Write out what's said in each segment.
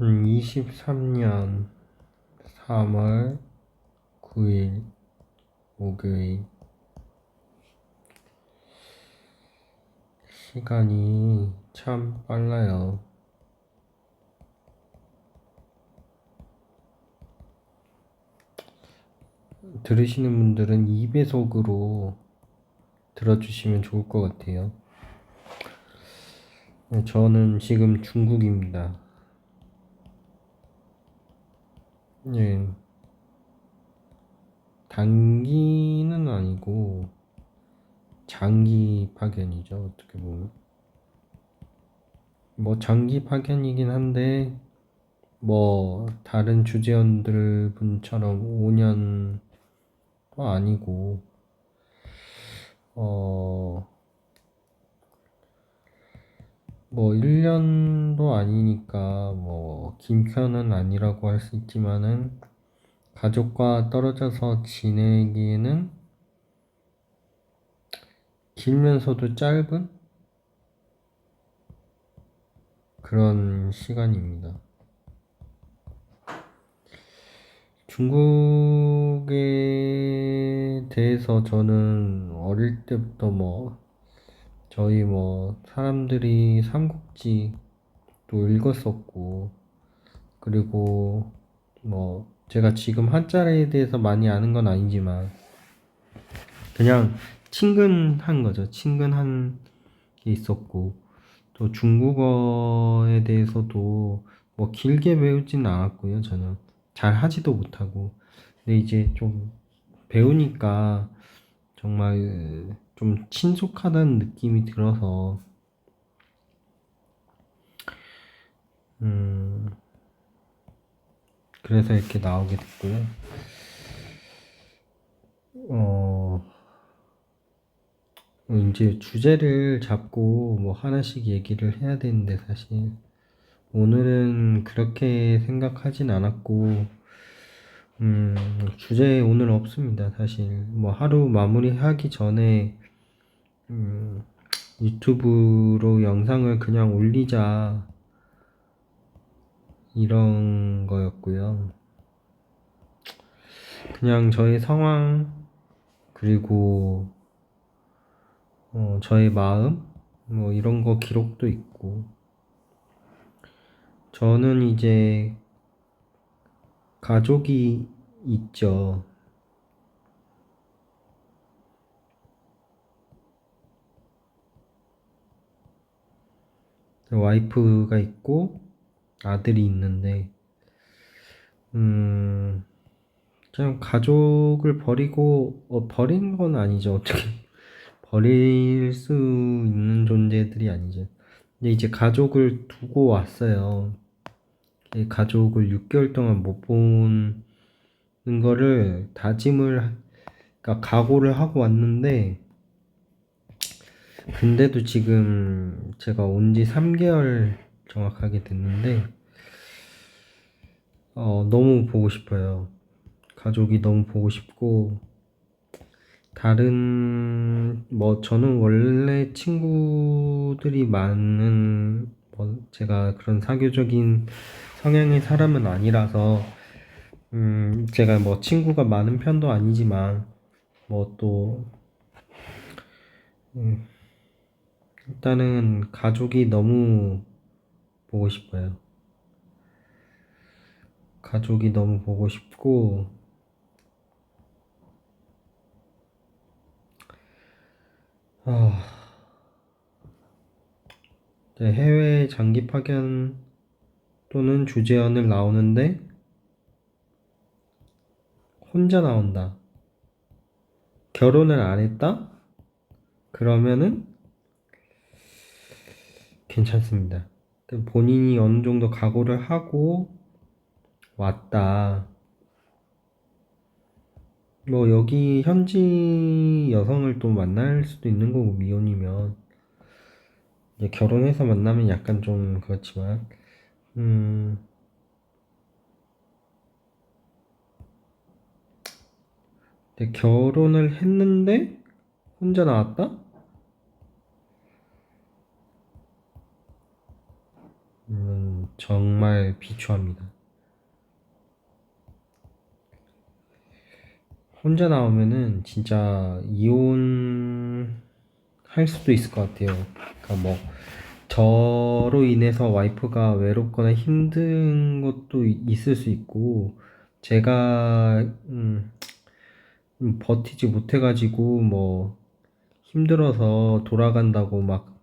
2023년 3월 9일 목요일 시간이 참 빨라요. 들으시는 분들은 2배속으로 들어주시면 좋을 것 같아요. 네, 저는 지금 중국입니다. 예. 단기는 아니고 장기 파견이죠. 어떻게 보면. 뭐 장기 파견이긴 한데 뭐 다른 주재원들 분처럼 5년도 아니고 어 뭐 1년도 아니니까 뭐 긴 편은 아니라고 할 수 있지만은 가족과 떨어져서 지내기에는 길면서도 짧은 그런 시간입니다. 중국에 대해서 저는 어릴 때부터 뭐 저희 뭐 사람들이 삼국지도 읽었었고 그리고 뭐 제가 지금 한자리에 대해서 많이 아는 건 아니지만 그냥 친근한 거죠. 친근한 게 있었고 또 중국어에 대해서도 뭐 길게 배우진 않았고요. 저는 잘 하지도 못하고 근데 이제 좀 배우니까 정말 좀 친숙하다는 느낌이 들어서 음 그래서 이렇게 나오게 됐고요. 어 이제 주제를 잡고 뭐 하나씩 얘기를 해야 되는데 사실 오늘은 그렇게 생각하진 않았고 음 주제 오늘 없습니다 사실 뭐 하루 마무리하기 전에 음, 유튜브로 영상을 그냥 올리자 이런 거였고요. 그냥 저의 상황 그리고 어, 저의 마음 뭐 이런 거 기록도 있고 저는 이제 가족이 있죠. 와이프가 있고 아들이 있는데 음 그냥 가족을 버리고 어, 버린 건 아니죠. 어떻게 버릴 수 있는 존재들이 아니죠. 근데 이제 가족을 두고 왔어요. 이 가족을 6개월 동안 못 보는 거를 다짐을 그러니까 각오를 하고 왔는데 근데도 지금 제가 온 지 3개월 정확하게 됐는데, 어, 너무 보고 싶어요. 가족이 너무 보고 싶고, 다른, 뭐, 저는 원래 친구들이 많은, 뭐, 제가 그런 사교적인 성향의 사람은 아니라서, 음, 제가 뭐 친구가 많은 편도 아니지만, 뭐 또, 음, 일단은 가족이 너무 보고 싶어요. 가족이 너무 보고 싶고, 아, 네, 해외 장기 파견 또는 주재원을 나오는데 혼자 나온다. 결혼을 안 했다? 그러면은 괜찮습니다. 본인이 어느 정도 각오를 하고 왔다. 뭐 여기 현지 여성을 또 만날 수도 있는 거고 미혼이면 이제 결혼해서 만나면 약간 좀 그렇지만 음 결혼을 했는데 혼자 나왔다? 음, 정말 비추합니다. 혼자 나오면은 진짜 이혼 할 수도 있을 것 같아요. 그러니까 뭐 저로 인해서 와이프가 외롭거나 힘든 것도 이- 있을 수 있고 제가 음, 음, 버티지 못해가지고 뭐 힘들어서 돌아간다고 막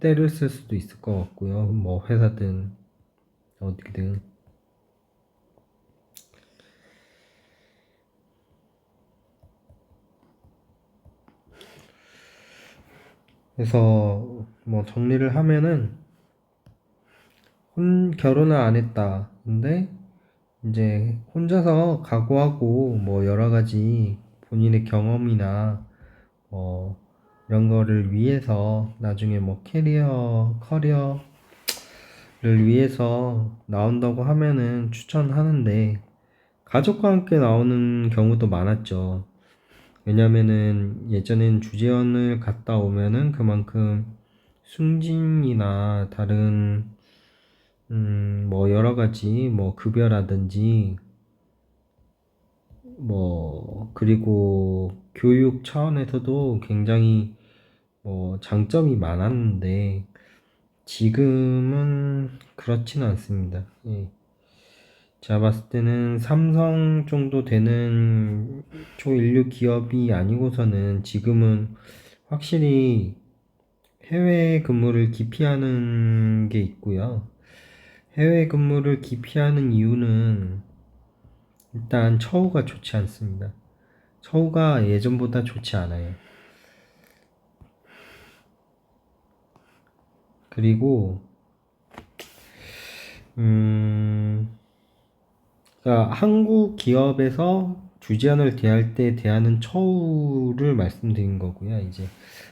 때를 쓸 수도 있을 것 같고요. 뭐 회사든 어디든. 그래서 뭐 정리를 하면은 혼 결혼을 안 했다. 근데 이제 혼자서 각오하고 뭐 여러 가지 본인의 경험이나 뭐 이런 거를 위해서 나중에 뭐 캐리어, 커리어를 위해서 나온다고 하면은 추천하는데 가족과 함께 나오는 경우도 많았죠. 왜냐면은 예전엔 주재원을 갔다 오면은 그만큼 승진이나 다른 음, 뭐 여러 가지 뭐 급여라든지 뭐 그리고 교육 차원에서도 굉장히 뭐 장점이 많았는데 지금은 그렇지는 않습니다. 예. 제가 봤을 때는 삼성 정도 되는 초인류 기업이 아니고서는 지금은 확실히 해외 근무를 기피하는 게 있고요. 해외 근무를 기피하는 이유는 일단 처우가 좋지 않습니다. 처우가 예전보다 좋지 않아요. 그리고 음, 그러니까 한국 기업에서 주재원을 대할 때 대하는 처우를 말씀드린 거고요. 이제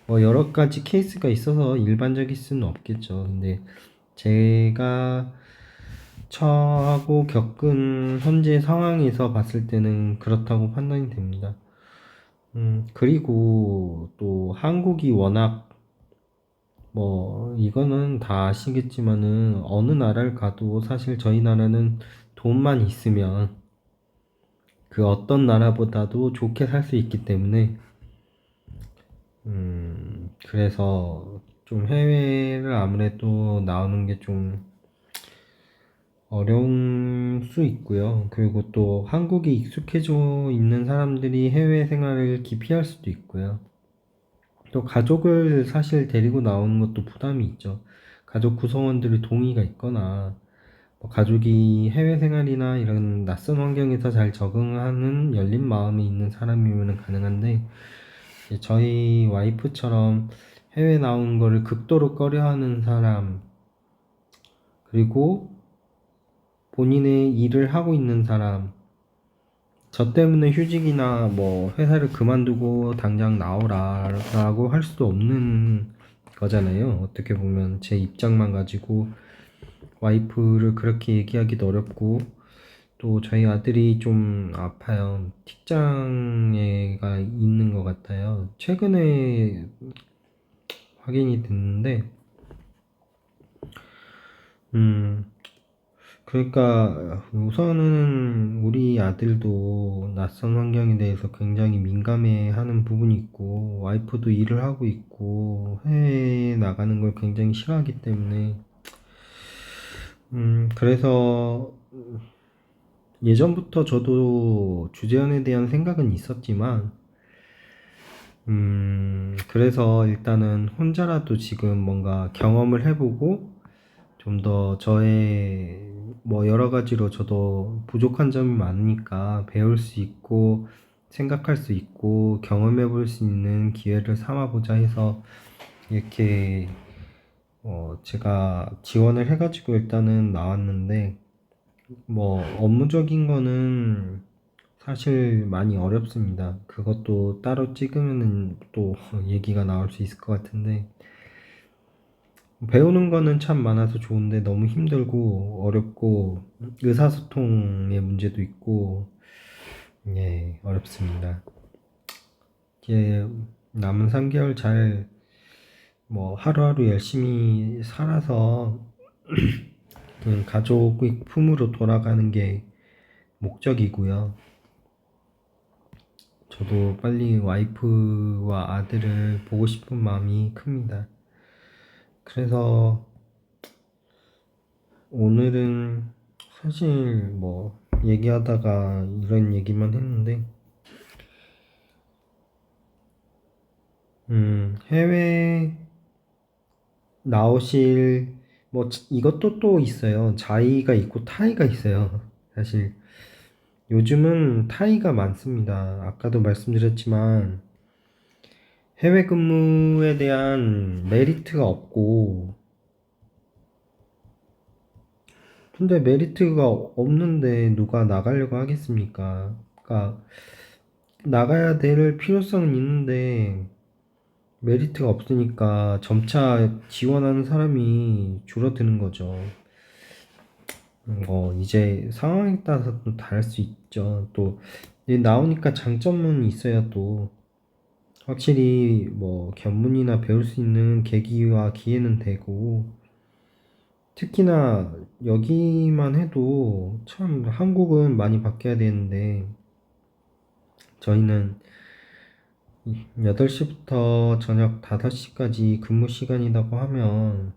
뭐 여러 가지 케이스가 있어서 일반적일 수는 없겠죠. 근데 제가 처하고 겪은 현재 상황에서 봤을 때는 그렇다고 판단이 됩니다. 음, 그리고 또 한국이 워낙 뭐 이거는 다 아시겠지만은 어느 나라를 가도 사실 저희 나라는 돈만 있으면 그 어떤 나라보다도 좋게 살 수 있기 때문에 음, 그래서 좀 해외를 아무래도 나오는 게 좀 어려울 수 있고요. 그리고 또 한국에 익숙해져 있는 사람들이 해외 생활을 기피할 수도 있고요. 또 가족을 사실 데리고 나오는 것도 부담이 있죠. 가족 구성원들의 동의가 있거나 뭐 가족이 해외 생활이나 이런 낯선 환경에서 잘 적응하는 열린 마음이 있는 사람이면 가능한데 저희 와이프처럼 해외 나온 거를 극도로 꺼려하는 사람 그리고 본인의 일을 하고 있는 사람 저 때문에 휴직이나 뭐 회사를 그만두고 당장 나오라라고 할 수도 없는 거잖아요. 어떻게 보면 제 입장만 가지고 와이프를 그렇게 얘기하기도 어렵고 또 저희 아들이 좀 아파요. 틱장애가 있는 것 같아요. 최근에 확인이 됐는데 음 그러니까 우선은 우리 아들도 낯선 환경에 대해서 굉장히 민감해 하는 부분이 있고 와이프도 일을 하고 있고 해외에 나가는 걸 굉장히 싫어하기 때문에. 음 그래서 예전부터 저도 주재원에 대한 생각은 있었지만 음 그래서 일단은 혼자라도 지금 뭔가 경험을 해보고 좀 더 저의 뭐 여러 가지로 저도 부족한 점이 많으니까 배울 수 있고 생각할 수 있고 경험해 볼 수 있는 기회를 삼아 보자 해서 이렇게 어 제가 지원을 해 가지고 일단은 나왔는데 뭐 업무적인 거는 사실 많이 어렵습니다. 그것도 따로 찍으면은 또 얘기가 나올 수 있을 것 같은데 배우는 거는 참 많아서 좋은데 너무 힘들고 어렵고 의사소통의 문제도 있고 예, 어렵습니다. 이제 남은 3개월 잘 뭐 하루하루 열심히 살아서 음, 가족의 품으로 돌아가는 게 목적이고요. 저도 빨리 와이프와 아들을 보고 싶은 마음이 큽니다. 그래서 오늘은 사실 뭐 얘기하다가 이런 얘기만 했는데 음, 해외 나오실 뭐 이것도 또 있어요. 자이가 있고 타이가 있어요. 사실 요즘은 타이가 많습니다. 아까도 말씀드렸지만 해외 근무에 대한 메리트가 없고 근데 메리트가 없는데 누가 나가려고 하겠습니까? 그러니까 나가야 될 필요성은 있는데 메리트가 없으니까 점차 지원하는 사람이 줄어드는 거죠. 음, 어, 이제 상황에 따라서 또 다를 수 있죠. 또 나오니까 장점은 있어요. 또 확실히 뭐 견문이나 배울 수 있는 계기와 기회는 되고 특히나 여기만 해도 참 한국은 많이 바뀌어야 되는데 저희는 8시부터 저녁 5시까지 근무 시간이라고 하면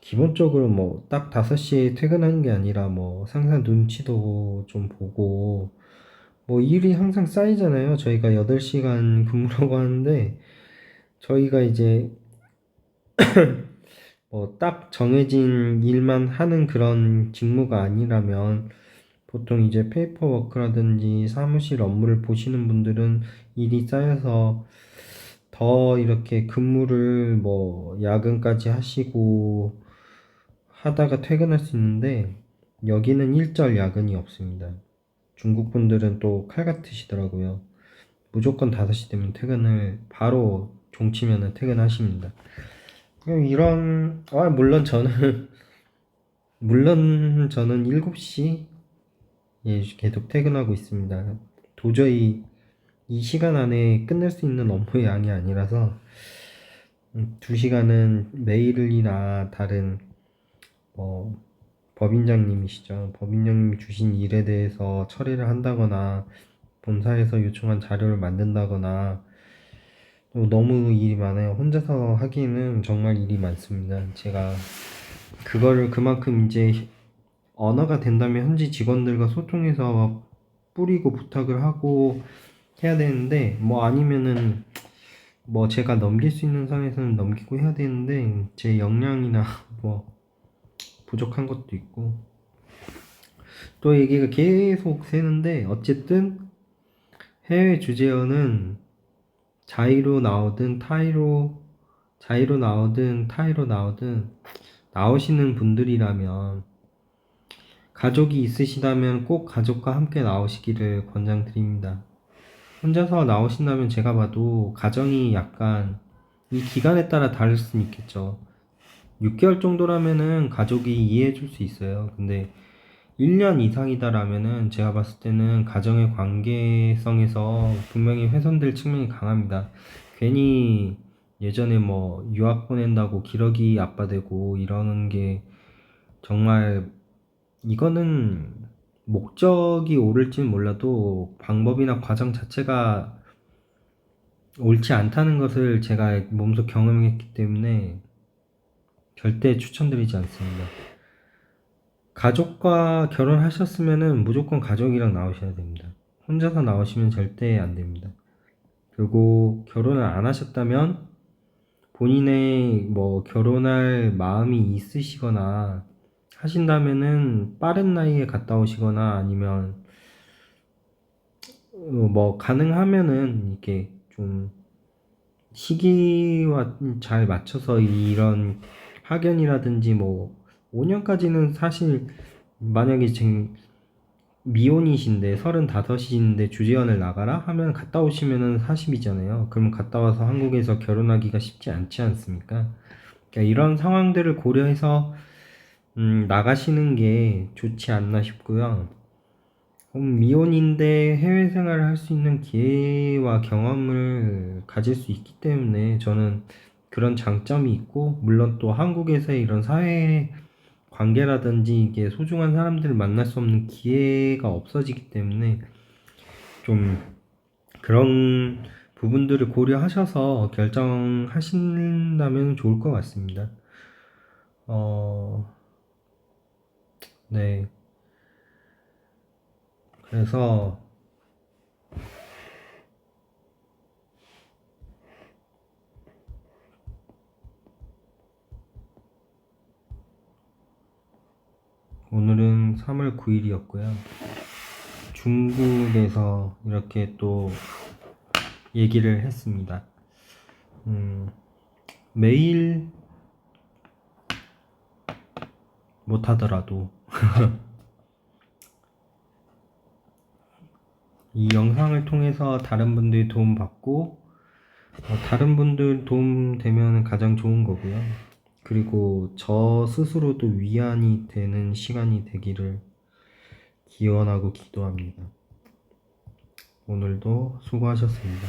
기본적으로 뭐 딱 5시에 퇴근하는 게 아니라 뭐 상사 눈치도 좀 보고 뭐 일이 항상 쌓이잖아요. 저희가 8시간 근무라고 하는데 저희가 이제 뭐 딱 정해진 일만 하는 그런 직무가 아니라면 보통 이제 페이퍼워크라든지 사무실 업무를 보시는 분들은 일이 쌓여서 더 이렇게 근무를 뭐 야근까지 하시고 하다가 퇴근할 수 있는데 여기는 일절 야근이 없습니다. 중국 분들은 또 칼 같으시더라고요. 무조건 5시 되면 퇴근을 바로 종치면은 퇴근하십니다. 이런 아 물론 저는 물론 저는 7시 예, 계속 퇴근하고 있습니다. 도저히 이 시간 안에 끝낼 수 있는 업무의 양이 아니라서 음, 두 시간은 메일이나 다른 뭐 법인장님이시죠. 법인장님이 주신 일에 대해서 처리를 한다거나 본사에서 요청한 자료를 만든다거나 또 너무 일이 많아요. 혼자서 하기에는 정말 일이 많습니다. 제가 그거를 그만큼 이제 언어가 된다면 현지 직원들과 소통해서 뿌리고 부탁을 하고 해야 되는데 뭐 아니면은 뭐 제가 넘길 수 있는 선에서는 넘기고 해야 되는데 제 역량이나 뭐 부족한 것도 있고 또 얘기가 계속 새는데 어쨌든 해외 주재원은 자이로 나오든 타이로 자이로 나오든 타이로 나오든 나오시는 분들이라면 가족이 있으시다면 꼭 가족과 함께 나오시기를 권장드립니다. 혼자서 나오신다면 제가 봐도 가정이 약간 이 기간에 따라 다를 수는 있겠죠. 6개월 정도라면은 가족이 이해해 줄 수 있어요. 근데 1년 이상이다라면은 제가 봤을 때는 가정의 관계성에서 분명히 훼손될 측면이 강합니다. 괜히 예전에 뭐 유학 보낸다고 기러기 아빠 되고 이러는 게 정말 이거는 목적이 옳을지는 몰라도 방법이나 과정 자체가 옳지 않다는 것을 제가 몸소 경험했기 때문에 절대 추천드리지 않습니다. 가족과 결혼하셨으면은 무조건 가족이랑 나오셔야 됩니다. 혼자서 나오시면 절대 안 됩니다. 그리고 결혼을 안 하셨다면 본인의 뭐 결혼할 마음이 있으시거나 하신다면은 빠른 나이에 갔다 오시거나 아니면 어, 뭐 가능하면은 이렇게 좀 시기와 잘 맞춰서 이런 학연이라든지 뭐 5년까지는 사실 만약에 미혼이신데 35이신데 주재원을 나가라 하면 갔다 오시면은 40이잖아요. 그러면 갔다 와서 한국에서 결혼하기가 쉽지 않지 않습니까? 그러니까 이런 상황들을 고려해서 음, 나가시는 게 좋지 않나 싶고요. 음, 미혼인데 해외 생활을 할 수 있는 기회와 경험을 가질 수 있기 때문에 저는 그런 장점이 있고, 물론 또 한국에서의 이런 사회 관계라든지 이게 소중한 사람들을 만날 수 없는 기회가 없어지기 때문에 좀 그런 부분들을 고려하셔서 결정하신다면 좋을 것 같습니다. 어, 네. 그래서 오늘은 3월 9일이었고요. 중국에서 이렇게 또 얘기를 했습니다. 음, 매일 못하더라도 이 영상을 통해서 다른 분들이 도움 받고 어, 다른 분들 도움 되면 가장 좋은 거고요. 그리고 저 스스로도 위안이 되는 시간이 되기를 기원하고 기도합니다. 오늘도 수고하셨습니다.